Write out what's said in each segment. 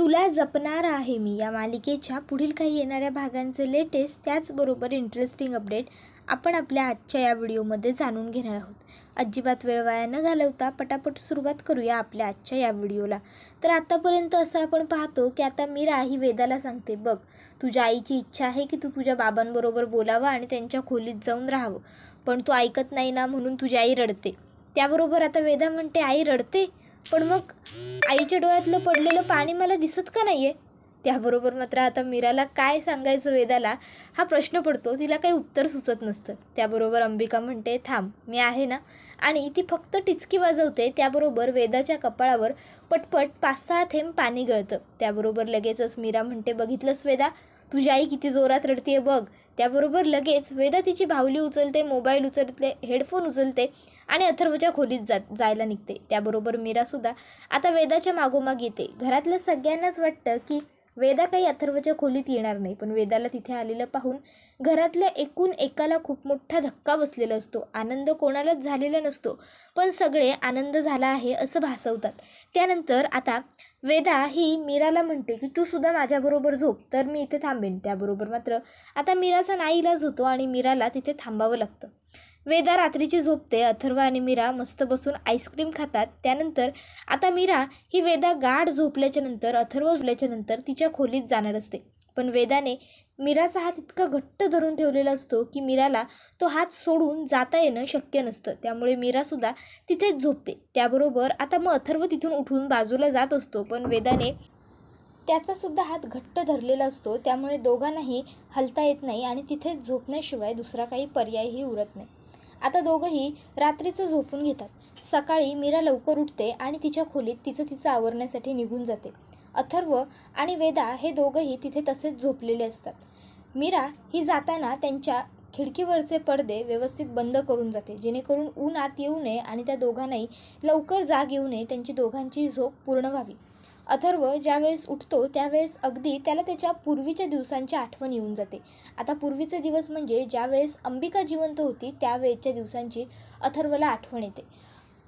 तुला जपणार आहे मी. या मालिकेच्या पुढील काही येणाऱ्या भागांचे लेटेस्ट त्याचबरोबर इंटरेस्टिंग अपडेट आपण आपल्या आजच्या या व्हिडिओमध्ये जाणून घेणार आहोत. अजिबात वेळ वाया न घालवता पटापट सुरुवात करूया आपल्या आजच्या या व्हिडिओला. तर आतापर्यंत असं आपण पाहतो की आता मीरा ही वेदाला सांगते बघ तुझ्या आईची इच्छा आहे की तू तुझ्या बाबांबरोबर बोलावं आणि त्यांच्या खोलीत जाऊन राहावं. पण तू ऐकत नाही ना म्हणून तुझी आई रडते. त्याबरोबर आता वेदा म्हणते आई रडते? पण मग आईच्या डोळ्यातलं पडलेलं पाणी मला दिसत का नाही आहे त्याबरोबर मात्र आता मीराला काय सांगायचं वेदाला हा प्रश्न पडतो. तिला काही उत्तर सुचत नसतं. त्याबरोबर अंबिका म्हणते थांब मी आहे ना? आणि ती फक्त टिचकी वाजवते. त्याबरोबर वेदाच्या कपाळावर पटपट पाच सहा थेंब पाणी गळतं. त्याबरोबर लगेचच मीरा म्हणते बघितलंस वेदा? तुझी आई किती जोरात रडतीये बघ. त्याबरोबर लगेच वेदा तिची भावली उचलते मोबाईल उचलते हेडफोन उचलते आणि अथर्वच्या खोलीत जात जायला निघते. त्याबरोबर मीरासुद्धा आता वेदाच्या मागोमाग येते. घरातल्या सगळ्यांनाच वाटतं की वेदा काही अथर्वच्या खोलीत येणार नाही पण वेदाला तिथे आलेलं पाहून घरातल्या एकूण एकाला खूप मोठा धक्का बसलेला असतो. आनंद कोणालाच झालेला नसतो पण सगळे आनंद झाला आहे असं भासवतात. त्यानंतर आता वेदा ही मीराला म्हणते की तू सुद्धा माझ्याबरोबर झोप तर मी इथे थांबेन. त्याबरोबर मात्र आता मीराचा नाईलाज होतो आणि मीराला तिथे थांबावं लागतं. वेदा रात्रीची झोपते अथर्व आणि मीरा मस्त बसून आईस्क्रीम खातात. त्यानंतर आता मीरा ही वेदा गाढ झोपल्याच्या नंतर अथर्व झोपल्याच्या नंतर तिच्या खोलीत जाणार असते. पण वेदाने मीराचा हात इतका घट्ट धरून ठेवलेला असतो की मीराला तो हात सोडून जाता येणं शक्य नसतं. त्यामुळे मीरासुद्धा तिथेच झोपते. त्याबरोबर आता मग अथर्व तिथून उठून बाजूला जात असतो. पण वेदाने त्याचासुद्धा हात घट्ट धरलेला असतो. त्यामुळे दोघांनाही हलता येत नाही आणि तिथेच झोपण्याशिवाय दुसरा काही पर्यायही उरत नाही. आता दोघंही रात्रीचं झोपून घेतात. सकाळी मीरा लवकर उठते आणि तिच्या खोलीत तिचं तिचं आवरण्यासाठी निघून जाते. अथर्व आणि वेदा हे दोघंही तिथे तसेच झोपलेले असतात. मीरा ही जाताना त्यांच्या खिडकीवरचे पडदे व्यवस्थित बंद करून जाते. जेणेकरून ऊन आत येऊ नये आणि त्या दोघांनाही लवकर जाग येऊ नये. त्यांची दोघांची झोप पूर्ण व्हावी. अथर्व ज्यावेळेस उठतो त्यावेळेस अगदी त्याला त्याच्या पूर्वीच्या दिवसांची आठवण येऊन जाते. आता पूर्वीचे दिवस म्हणजे ज्यावेळेस अंबिका जिवंत होती त्यावेळेच्या दिवसांची अथर्वला आठवण येते.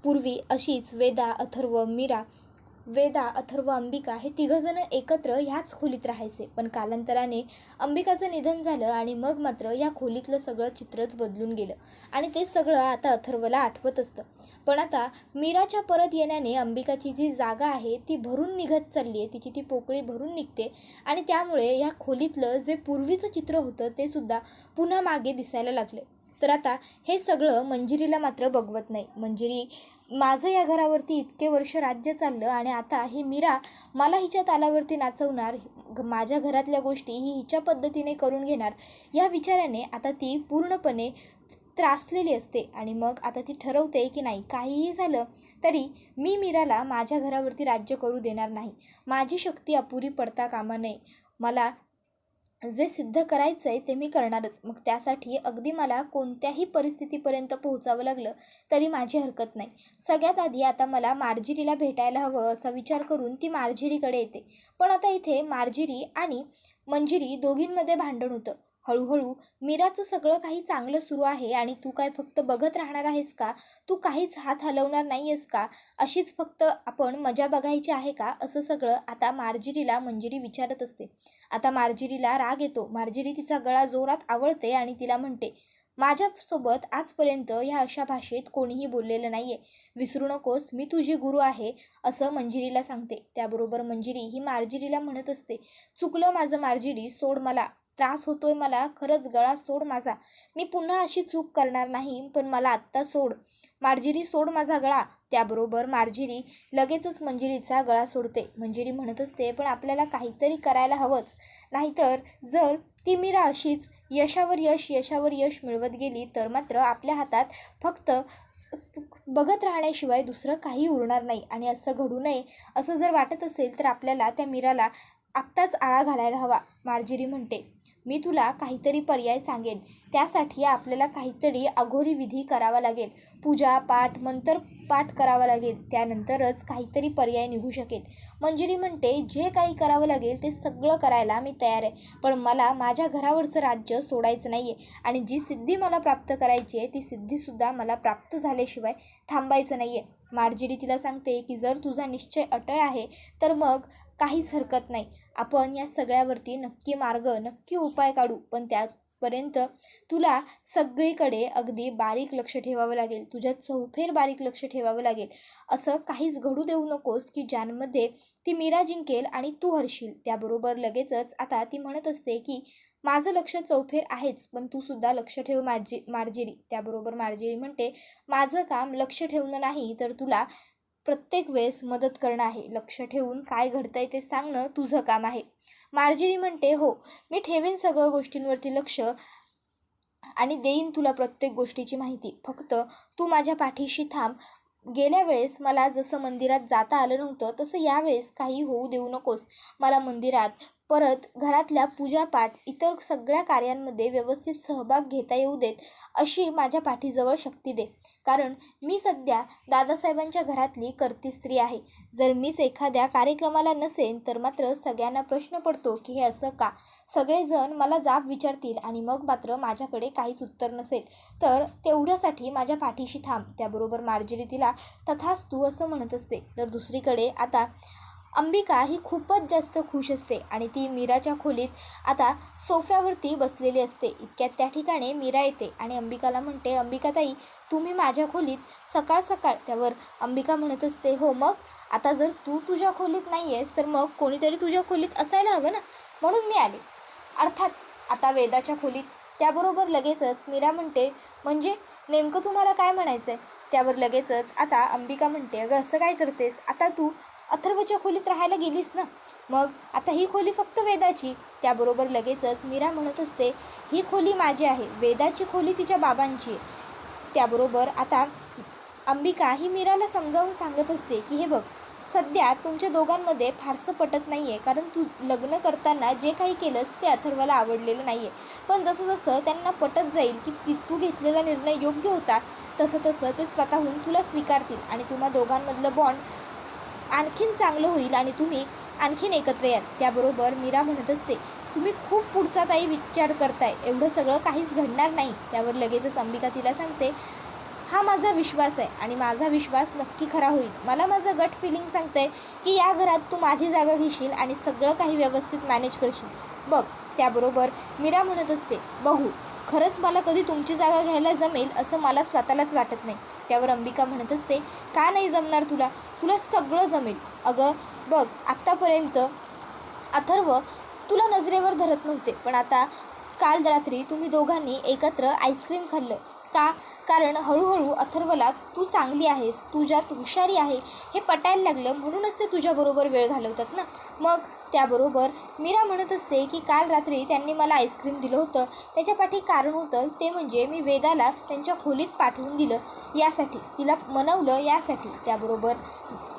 पूर्वी अशीच वेदा अथर्व मीरा वेदा अथर्व अंबिका हे तिघंजणं एकत्र ह्याच खोलीत राहायचे. पण कालांतराने अंबिकाचं निधन झालं आणि मग मात्र या खोलीतलं सगळं चित्रच बदलून गेलं. आणि ते सगळं आता अथर्वला आठवत असतं. पण आता मीराच्या परत येण्याने अंबिकाची जी जागा आहे ती भरून निघत चालली आहे. तिची ती पोकळी भरून निघते. आणि त्यामुळे ह्या खोलीतलं जे पूर्वीचं चित्र होतं ते सुद्धा पुन्हा मागे दिसायला लागले. तर आता हे सगळं मंजिरीला मात्र बघवत नाही. मंजिरी माझं या घरावरती इतके वर्ष राज्य चाललं आणि आता ही मीरा मला हिच्या तालावरती नाचवणार माझ्या घरातल्या गोष्टी ही हिच्या पद्धतीने करून घेणार या विचाराने आता ती पूर्णपणे त्रासलेली असते आणि मग आता ती ठरवते की नाही काहीही झालं तरी मी मीराला माझ्या घरावरती राज्य करू देणार नाही. माझी शक्ती अपुरी पडता कामा नये. मला जे सिद्ध करायचं आहे ते मी करणारच. मग त्यासाठी अगदी मला कोणत्याही परिस्थितीपर्यंत पोहोचावं लागलं तरी माझी हरकत नाही. सगळ्यात आधी आता मला मार्जिरीला भेटायला हवं असा विचार करून ती मार्जिरीकडे येते. पण आता इथे मार्जिरी आणि मंजिरी दोघींमध्ये भांडण होतं. हळूहळू मीराचं सगळं काही चांगलं सुरू आहे आणि तू काय फक्त बघत राहणार आहेस का? तू काहीच हात हलवणार नाही आहेस का? अशीच फक्त आपण मजा बघायची आहे का? असं सगळं आता मार्जिरीला मंजिरी विचारत असते. आता मार्जिरीला राग येतो. मार्जिरी तिचा गळा जोरात आवळते आणि तिला म्हणते माझ्यासोबत आजपर्यंत ह्या अशा भाषेत कोणीही बोललेलं नाही आहे विसरू नकोस मी तुझी गुरु आहे असं मंजिरीला सांगते. त्याबरोबर मंजिरी ही मार्जिरीला म्हणत असते चुकलं माझं मार्जिरी सोड मला. त्रास होतोय मला खरंच गळा सोड माझा. मी पुन्हा अशी चूक करणार नाही पण मला आत्ता सोड. मार्जिरी सोड माझा गळा. त्याबरोबर मार्जिरी लगेचच मंजिरीचा गळा सोडते. मंजिरी म्हणत असते पण आपल्याला काहीतरी करायला हवंच. नाहीतर जर ती मीरा अशीच यशावर यश यशावर यश मिळवत गेली तर मात्र आपल्या हातात फक्त बघत राहण्याशिवाय दुसरं काही उरणार नाही आणि असं घडू नये. असं जर वाटत असेल तर आपल्याला त्या मीराला आत्ताच आळा घालायला हवा मार्जिरी म्हणते. मी तुला काहीतरी पर्याय सांगेन. त्यासाठी आपल्याला काहीतरी अघोरी विधी करावा लागेल. पूजा पाठ मंत्र पाठ करावा लागेल. त्यानंतरच काहीतरी पर्याय निघू शकेल. मंजिरी म्हणते जे काही करावं लागेल ते सगळं करायला मी तयार आहे. पण मला माझ्या घरावरचं राज्य सोडायचं नाही आहे आणि जी सिद्धी मला प्राप्त करायची आहे ती सिद्धीसुद्धा मला प्राप्त झाल्याशिवाय थांबायचं नाही आहे मार्जिरी तिला सांगते की जर तुझा निश्चय अटळ आहे तर मग काहीच हरकत नाही. आपण या सगळ्यावरती नक्की मार्ग नक्की उपाय काढू पण त्यापर्यंत तुला सगळीकडे अगदी बारीक लक्ष ठेवावं लागेल. तुझ्या चौफेर बारीक लक्ष ठेवावं लागेल. असं काहीच घडू देऊ नकोस की ज्यांमध्ये ती मीरा जिंकेल आणि तू हरशील. त्याबरोबर लगेचच आता ती म्हणत असते की माझं लक्ष चौफेर आहेच पण तू सुद्धा लक्ष ठेव माझी मार्जेरी. त्याबरोबर मार्जेरी म्हणते माझं काम लक्ष ठेवणं नाही तर तुला प्रत्येक वेळेस मदत करणं आहे. लक्ष ठेवून काय घडतंय ते सांगणं तुझं काम आहे. मार्जिनी म्हणते हो मी ठेवीन सगळं गोष्टींवरती लक्ष आणि देईन तुला प्रत्येक गोष्टीची माहिती. फक्त तू माझ्या पाठीशी थांब. गेल्या वेळेस मला जसं मंदिरात जाता आलं नव्हतं तसं यावेळेस काही होऊ देऊ नकोस. मला मंदिरात परत घरातल्या पूजापाठ इतर सगळ्या कार्यांमध्ये व्यवस्थित सहभाग घेता येऊ देत अशी माझ्या पाठीजवळ शक्ती दे. कारण मी सध्या दादासाहेबांच्या घरातली करती स्त्री आहे. जर मीच एखाद्या कार्यक्रमाला नसेन तर मात्र सगळ्यांना प्रश्न पडतो की हे असं का? सगळेजण मला जाब विचारतील आणि मग मात्र माझ्याकडे काहीच उत्तर नसेल. तर तेवढ्यासाठी माझ्या पाठीशी थांब. त्याबरोबर मार्जरी तिला तथाच तू असं म्हणत असते. तर दुसरीकडे आता अंबिका ही खूपच जास्त खुश असते आणि ती मीराच्या खोलीत आता सोफ्यावरती बसलेली असते. इतक्यात त्या ठिकाणी मीरा येते आणि अंबिकाला म्हणते अंबिकाताई तुम्ही माझ्या खोलीत सकाळ सकाळ त्यावर अंबिका म्हणत असते हो मग? आता जर तू तुझ्या खोलीत नाही आहेस तर मग कोणीतरी तुझ्या खोलीत असायला हवं ना? म्हणून मी आले. अर्थात आता वेदाच्या खोलीत त्याबरोबर लगेचच मीरा म्हणते म्हणजे नेमकं तुम्हाला काय म्हणायचं आहे त्यावर लगेचच आता अंबिका म्हणते अगं असं काय करतेस? आता तू अथर्वच्या खोलीत राहायला गेलीस ना? मग आता ही खोली फक्त वेदाची. त्याबरोबर लगेचच मीरा म्हणत असते ही खोली माझी आहे. वेदाची खोली तिच्या बाबांची आहे. त्याबरोबर आता अंबिका ही मीराला समजावून सांगत असते की हे बघ सध्या तुमच्या दोघांमध्ये फारसं पटत नाही आहे कारण तू लग्न करताना जे काही केलंस ते अथर्वला आवडलेलं नाही आहे पण जसं जसं त्यांना पटत जाईल की ती तू घेतलेला निर्णय योग्य होता तसं तसं ते स्वतःहून तुला स्वीकारतील आणि तुम्हा दोघांमधलं बॉन्ड आणखीन चांगलं होईल आणि तुम्ही आणखीन एकत्र याल. त्याबरोबर मीरा म्हणत असते तुम्ही खूप पुढचा ताई विचार करताय. एवढं सगळं काहीच घडणार नाही. त्यावर लगेचच अंबिका तिला सांगते हा माझा विश्वास आहे आणि माझा विश्वास नक्की खरा होईल. मला माझं गट फिलिंग सांगतंय की या घरात तू माझी जागा घेशील आणि सगळं काही व्यवस्थित मॅनेज करशील. बघ. त्याबरोबर मीरा म्हणत असते बघू खरंच मला कधी तुमची जागा घ्यायला जमेल असं मला स्वतःलाच वाटत नाही. त्यावर अंबिका म्हणत असते का नाही जमणार तुला? तुला सगळं जमेल. अगं बघ आत्तापर्यंत अथर्व तुला नजरेवर धरत नव्हते. पण आता काल रात्री तुम्ही दोघांनी एकत्र आईस्क्रीम खाल्लं. का? कारण हळूहळू अथर्वला तू चांगली आहेस तुझ्यात हुशारी आहे हे पटायला लागलं म्हणूनच ते तुझ्याबरोबर वेळ घालवतात ना. मग त्याबरोबर मीरा म्हणत असते की काल रात्री त्यांनी मला आईस्क्रीम दिलं होतं. त्याच्या पाठी कारण होतं ते म्हणजे मी वेदाला त्यांच्या खोलीत पाठवून दिलं. यासाठी तिला मनवलं यासाठी. त्याबरोबर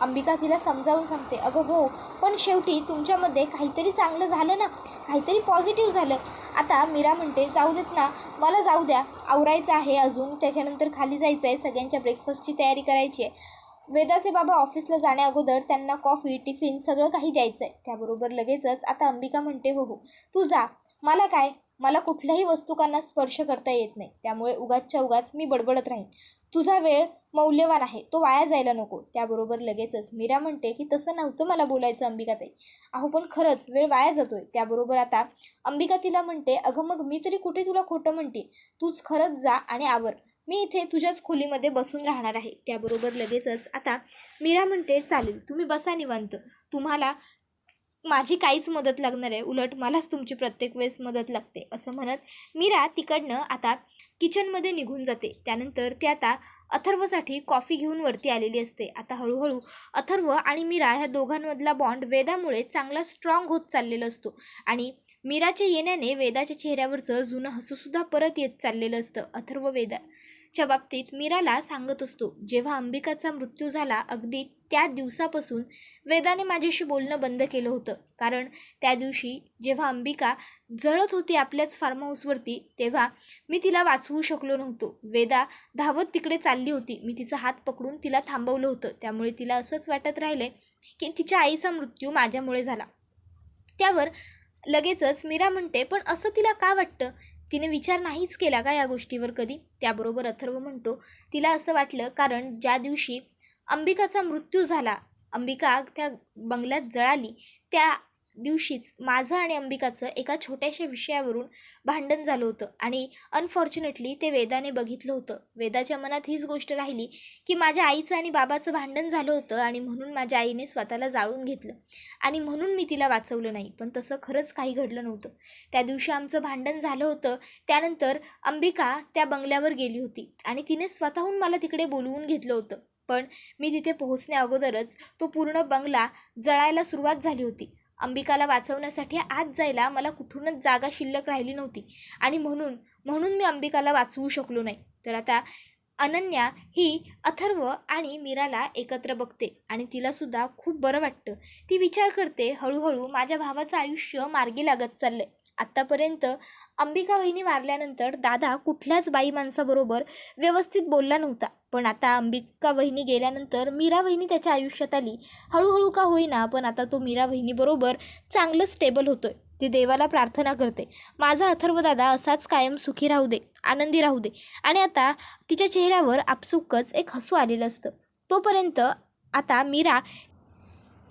अंबिका तिला समजावून सांगते अगं हो पण शेवटी तुमच्यामध्ये काहीतरी चांगलं झालं ना. काहीतरी पॉझिटिव्ह झालं. आता मीरा म्हणते जाऊ देत ना मला जाऊ द्या. आवरायचं आहे अजून त्याच्यानंतर खाली जायचं आहे सगळ्यांच्या ब्रेकफास्टची तयारी करायची आहे. वेदाचे बाबा ऑफिसला जाण्याअगोदर त्यांना कॉफी टिफिन सगळं काही द्यायचं आहे त्याबरोबर लगेचच आता अंबिका म्हणते हो हो तू जा. मला काय? मला कुठल्याही वस्तुकांना स्पर्श करता येत नाही. त्यामुळे उगाचच्या उगाच मी बडबडत राहीन. तुझा वेळ मौल्यवान आहे. तो वाया जायला नको. त्याबरोबर लगेचच मीरा म्हणते की तसं नव्हतं मला बोलायचं अंबिकाताई अहो पण खरंच वेळ वाया जातोय. त्याबरोबर आता अंबिका तिला म्हणते अगं मग मी तरी कुठे तुला खोटं म्हणते? तूच खरंच जा आणि आवर. मी इथे तुझ्याच खोलीमध्ये बसून राहणार आहे. त्याबरोबर लगेचच आता मीरा म्हणते चालेल. तुम्ही बसा निवांत. तुम्हाला माझी काहीच मदत लागणार आहे. उलट मलाच तुमची प्रत्येक वेळेस मदत लागते असं म्हणत मीरा तिकडनं आता किचनमध्ये निघून जाते. त्यानंतर ती आता अथर्वसाठी कॉफी घेऊन वरती आलेली असते. आता हळूहळू अथर्व आणि मीरा ह्या दोघांमधला बॉन्ड वेदामुळे चांगला स्ट्रॉंग होत चाललेला असतो. आणि मीराच्या येण्याने वेदाच्या चेहऱ्यावरचं जुनं हसूसुद्धा परत येत चाललेलं असतं. अथर्व वेदा च्या बाबतीत मीराला सांगत असतो. जेव्हा अंबिकाचा मृत्यू झाला अगदी त्या दिवसापासून वेदाने माझ्याशी बोलणं बंद केलं होतं. कारण त्या दिवशी जेव्हा अंबिका जळत होती आपल्याच फार्म हाऊसवरती तेव्हा मी तिला वाचवू शकलो नव्हतो. वेदा धावत तिकडे चालली होती. मी तिचा हात पकडून तिला थांबवलं होतं. त्यामुळे तिला असंच वाटत राहिले की तिच्या आईचा मृत्यू माझ्यामुळे झाला. त्यावर लगेचच मीरा म्हणते पण असं तिला का वाटतं? तिने विचार नाहीच केला का या गोष्टीवर कधी? त्याबरोबर अथर्व म्हणतो तिला असं वाटलं कारण ज्या दिवशी अंबिकाचा मृत्यू झाला अंबिका त्या बंगल्यात जळाली त्या दिवशीच माझं आणि अंबिकाचं एका छोट्याशा विषयावरून भांडण झालं होतं आणि अनफॉर्च्युनेटली ते वेदाने बघितलं होतं. वेदाच्या मनात हीच गोष्ट राहिली की माझ्या आईचं आणि बाबाचं भांडण झालं होतं आणि म्हणून माझ्या आईने स्वतःला जाळून घेतलं. आणि म्हणून मी तिला वाचवलं नाही पण तसं खरंच काही घडलं नव्हतं. त्या दिवशी आमचं भांडण झालं होतं त्यानंतर अंबिका त्या बंगल्यावर गेली होती आणि तिने स्वतःहून मला तिकडे बोलवून घेतलं होतं. पण मी तिथे पोहोचण्या अगोदरच तो पूर्ण बंगला जळायला सुरुवात झाली होती. अंबिकाला वाचवण्यासाठी आत जायला मला कुठूनच जागा शिल्लक राहिली नव्हती. आणि म्हणून म्हणून मी अंबिकाला वाचवू शकलो नाही. तर आता अनन्या ही अथर्व आणि मीराला एकत्र बघते आणि तिलासुद्धा खूप बरं वाटतं. ती विचार करते हळूहळू माझ्या भावाचं आयुष्य मार्गी लागत चाललंय. आत्तापर्यंत अंबिका वहिनी वारल्यानंतर दादा कुठल्याच बाई माणसाबरोबर व्यवस्थित बोलला नव्हता. पण आता अंबिका वहिनी गेल्यानंतर मीरा वहिनी त्याच्या आयुष्यात आली. हळूहळू का होईना पण आता तो मीरा वहिनीबरोबर चांगलं स्टेबल होतोय. ती देवाला प्रार्थना करते. माझा अथर्व दादा असाच कायम सुखी राहू दे आनंदी राहू दे. आणि आता तिच्या चेहऱ्यावर आपसुकच एक हसू आलेलं असतं. तोपर्यंत आता मीरा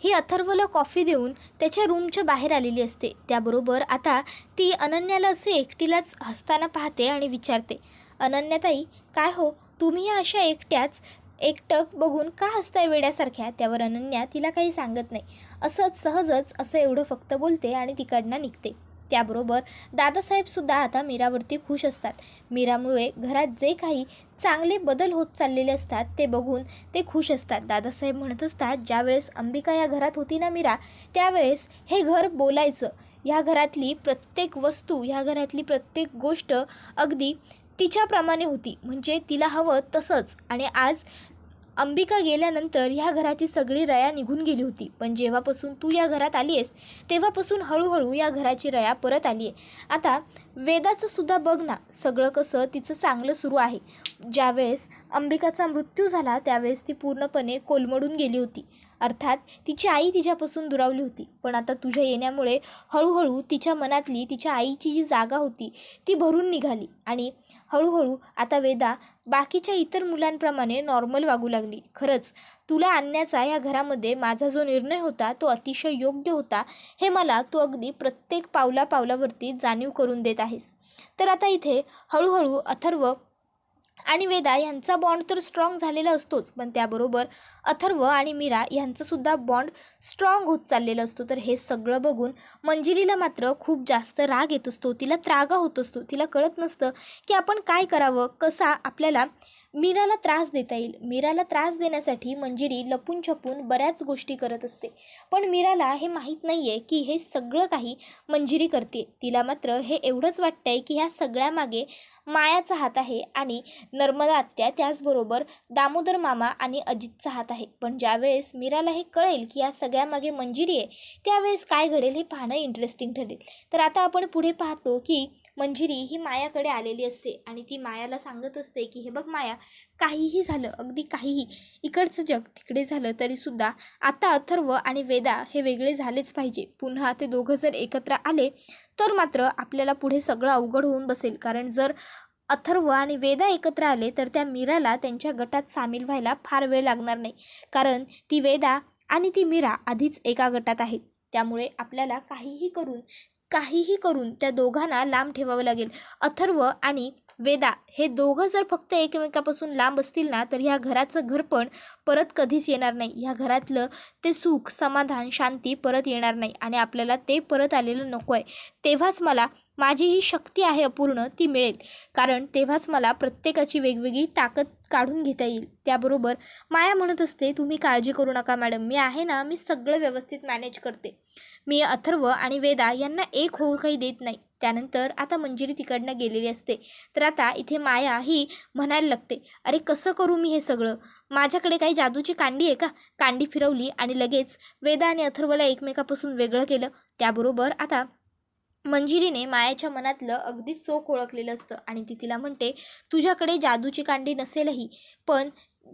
ही अथर्वला कॉफी देऊन त्याच्या रूमच्या बाहेर आलेली असते. त्याबरोबर आता ती अनन्याला असे एकटीलाच हसताना पाहते आणि विचारते. अनन्याताई काय हो? तुम्ही या अशा एकट्याच एकटक बघून का हसताय वेड्यासारख्या? त्यावर अनन्या तिला काही सांगत नाही. असंच सहजच असं एवढं फक्त बोलते आणि तिकडनं निघते. त्याबरोबर दादासाहेबसुद्धा आता मीरावरती खुश असतात. मीरामुळे घरात जे काही चांगले बदल होत चाललेले असतात ते बघून ते खुश असतात. दादासाहेब म्हणत असतात ज्यावेळेस अंबिका या घरात होती ना मीरा त्यावेळेस हे घर बोलायचं. ह्या घरातली प्रत्येक वस्तू ह्या घरातली प्रत्येक गोष्ट अगदी तिच्याप्रमाणे होती. म्हणजे तिला हवं तसंच. आणि आज अंबिका गेल्यानंतर ह्या घराची सगळी रया निघून गेली होती. पण जेव्हापासून तू या घरात आली आहेस तेव्हापासून हळूहळू या घराची रया परत आली आहे आता वेदाचं सुद्धा बघ ना सगळं कसं तिचं चांगलं सुरू आहे. ज्यावेळेस अंबिकाचा मृत्यू झाला त्यावेळेस ती पूर्णपणे कोलमडून गेली होती. अर्थात तिची आई तिच्यापासून दुरावली होती. पण आता तुझ्या येण्यामुळे हळूहळू तिच्या मनातली तिच्या आईची जी जागा होती ती भरून निघाली. आणि हळूहळू आता वेदा बाकीच्या इतर मुलांप्रमाणे नॉर्मल वागू लागली. खरंच तुला आणण्याचा या घरामध्ये माझा जो निर्णय होता तो अतिशय योग्य होता हे मला तू अगदी प्रत्येक पावला पावलावरती जाणीव करून देत आहेस. तर आता इथे हळूहळू अथर्व आणि वेदा यांचा बॉन्ड तर स्ट्रॉंग झालेला असतोच पण त्याबरोबर अथर्व आणि मीरा यांचंसुद्धा बॉन्ड स्ट्रॉंग होत चाललेलं असतो. तर हे सगळं बघून मंजिरीला मात्र खूप जास्त राग येत असतो. तिला त्रागा होत असतो. तिला कळत नसतं की आपण काय करावं कसा आपल्याला मीराला त्रास देता येईल. मीराला त्रास देण्यासाठी मंजिरी लपून छपून बऱ्याच गोष्टी करत असते. पण मीराला हे माहीत नाही आहे की हे सगळं काही मंजिरी करते. तिला मात्र हे एवढंच वाटतं आहे की ह्या सगळ्यामागे मायाचा हात आहे आणि नर्मदा आत्या त्याचबरोबर दामोदर मामा आणि अजितचा हात आहे. पण ज्यावेळेस मीराला हे कळेल की या सगळ्यामागे मंजिरी आहे त्यावेळेस काय घडेल हे पाहणं इंटरेस्टिंग ठरेल. तर आता आपण पुढे पाहतो की मंजिरी ही मायाकडे आलेली असते आणि ती मायाला सांगत असते की हे बघ माया काहीही झालं अगदी काहीही इकडचं जग तिकडे झालं तरीसुद्धा आता अथर्व आणि वेदा हे वेगळे झालेच पाहिजे. पुन्हा ते दोघं जर एकत्र आले तर मात्र आपल्याला पुढे सगळं अवघड होऊन बसेल. कारण जर अथर्व आणि वेदा एकत्र आले तर त्या मीराला त्यांच्या गटात सामील व्हायला फार वेळ लागणार नाही. कारण ती वेदा आणि ती मीरा आधीच एका गटात आहेत. त्यामुळे आपल्याला काहीही करून काहीही करून त्या दोघांना लांब ठेवावं लागेल. अथर्व आणि वेदा हे दोघं जर फक्त एकमेकापासून लांब असतील ना तर ह्या घराचं घरपण परत कधीच येणार नाही. ह्या घरातलं ते सुख समाधान शांती परत येणार नाही आणि आपल्याला ते परत आलेलं नको आहे तेव्हाच मला माझी जी शक्ती आहे अपूर्ण ती मिळेल. कारण तेव्हाच मला प्रत्येकाची वेगवेगळी ताकद काढून घेता येईल. त्याबरोबर माया म्हणत असते तुम्ही काळजी करू नका मॅडम. मी आहे ना मी सगळं व्यवस्थित मॅनेज करते. मी अथर्व आणि वेदा यांना एक होऊ काही देत नाही. त्यानंतर आता मंजिरी तिकडनं गेलेली असते. तर आता इथे माया ही म्हणायला लागते अरे कसं करू मी हे सगळं? माझ्याकडे काही जादूची कांडी आहे का? कांडी फिरवली आणि लगेच वेदा आणि अथर्वला एकमेकापासून वेगळं केलं. त्याबरोबर आता मंजिरीने मायाच्या मनातलं अगदी चोख ओळखलेलं असतं आणि ती तिला म्हणते तुझ्याकडे जादूची कांडी नसेलही पण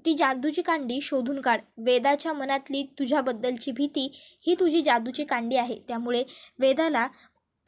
ती जादूची कांडी शोधून काढ. वेदाच्या मनातली तुझ्याबद्दलची भीती ही तुझी जादूची कांडी आहे. त्यामुळे वेदाला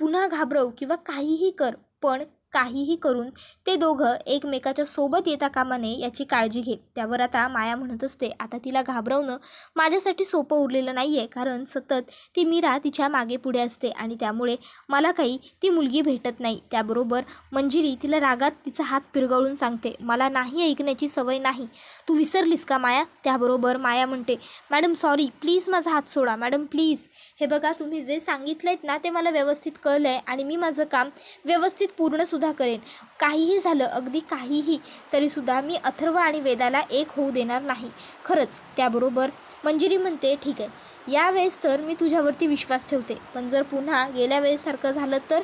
पुन्हा घाबरव किंवा काहीही कर पण काहीही करून ते दोघं एकमेकाच्या सोबत येता कामा नये याची काळजी घे त्यावर आता माया म्हणत असते आता तिला घाबरवणं माझ्यासाठी सोपं उरलेलं नाही आहे कारण सतत ती मीरा तिच्यामागे पुढे असते आणि त्यामुळे मला काही ती मुलगी भेटत नाही. त्याबरोबर मंजिरी तिला रागात तिचा हात पिरगळून सांगते मला नाही ऐकण्याची सवय नाही. तू विसरलीस का माया? त्याबरोबर माया म्हणते मॅडम सॉरी प्लीज माझा हात सोडा. Madam please. हे बघा तुम्ही जे सांगितलं आहेत ना ते मला व्यवस्थित कळलं आहे आणि मी माझं काम व्यवस्थित पूर्ण सुद्धा करेन. काहीही झालं अगदी काहीही तरीसुद्धा मी अथर्व आणि वेदाला एक होऊ देणार नाही. खरंच त्याबरोबर मंजिरी म्हणते ठीक आहे. यावेळेस तर मी तुझ्यावरती विश्वास ठेवते. पण जर पुन्हा गेल्या वेळेसारखं झालं तर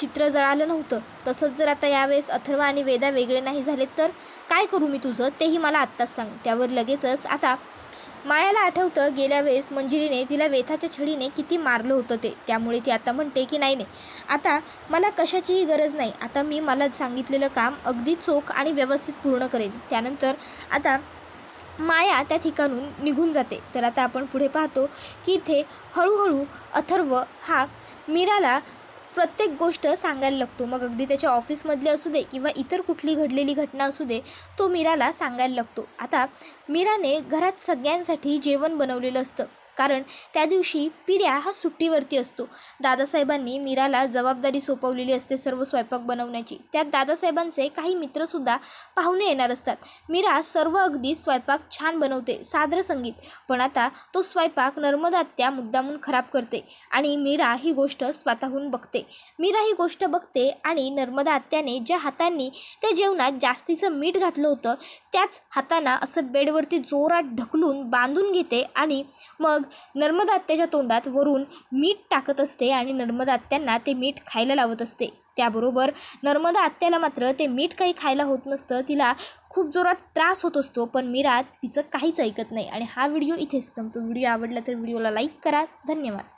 चित्र जळालं नव्हतं. तसंच जर आता यावेळेस अथर्व आणि वेदा वेगळे नाही झाले तर काय करू मी तुझं? तेही मला आत्ताच सांग. त्यावर लगेचच आता मायाला आठवतं गेल्या वेळेस मंजिरीने तिला वेथाच्या छडीने किती मारलं होतं ते. त्यामुळे ती आता म्हणते की नाही नाही. आता मला कशाचीही गरज नाही. आता मी मला सांगितलेलं काम अगदी चोख आणि व्यवस्थित पूर्ण करेन. त्यानंतर आता माया त्या ठिकाणून निघून जाते. तर आता आपण पुढे पाहतो की इथे हळूहळू अथर्व हा मीराला प्रत्येक गोष्ट सांगायला लागतो. मग अगदी त्याच्या ऑफिसमधली असू दे किंवा इतर कुठली घडलेली घटना असू दे तो मीराला सांगायला लागतो. आता मीराने घरात सगळ्यांसाठी जेवण बनवलेलं असतं. कारण त्या दिवशी पिढ्या हा सुट्टीवरती असतो. दादासाहेबांनी मीराला जबाबदारी सोपवलेली असते सर्व स्वयंपाक बनवण्याची. त्यात दादासाहेबांचे काही मित्रसुद्धा पाहुणे येणार असतात. मीरा सर्व अगदी स्वयंपाक छान बनवते सादर संगीत. पण आता तो स्वयंपाक नर्मदात्या मुद्दामून खराब करते आणि मीरा ही गोष्ट स्वतःहून बघते. मीरा ही गोष्ट बघते आणि नर्मदा आत्याने ज्या हातांनी त्या जेवणात जास्तीचं मीठ घातलं होतं त्याच हातांना असं बेडवरती जोरात ढकलून बांधून घेते आणि मग नर्मदा आत्याच्या तोंडात वरून मीठ टाकत असते आणि नर्मदा आत्यांना ते मीठ खायला लावत असते. त्याबरोबर नर्मदा आत्याला मात्र ते मीठ काही खायला होत नसतं तिला खूप जोरात त्रास होत असतो पण मीरा तिचं काहीच ऐकत नाही. आणि हा व्हिडिओ इथेच संपतो. व्हिडिओ आवडला तर व्हिडिओला लाईक करा. धन्यवाद.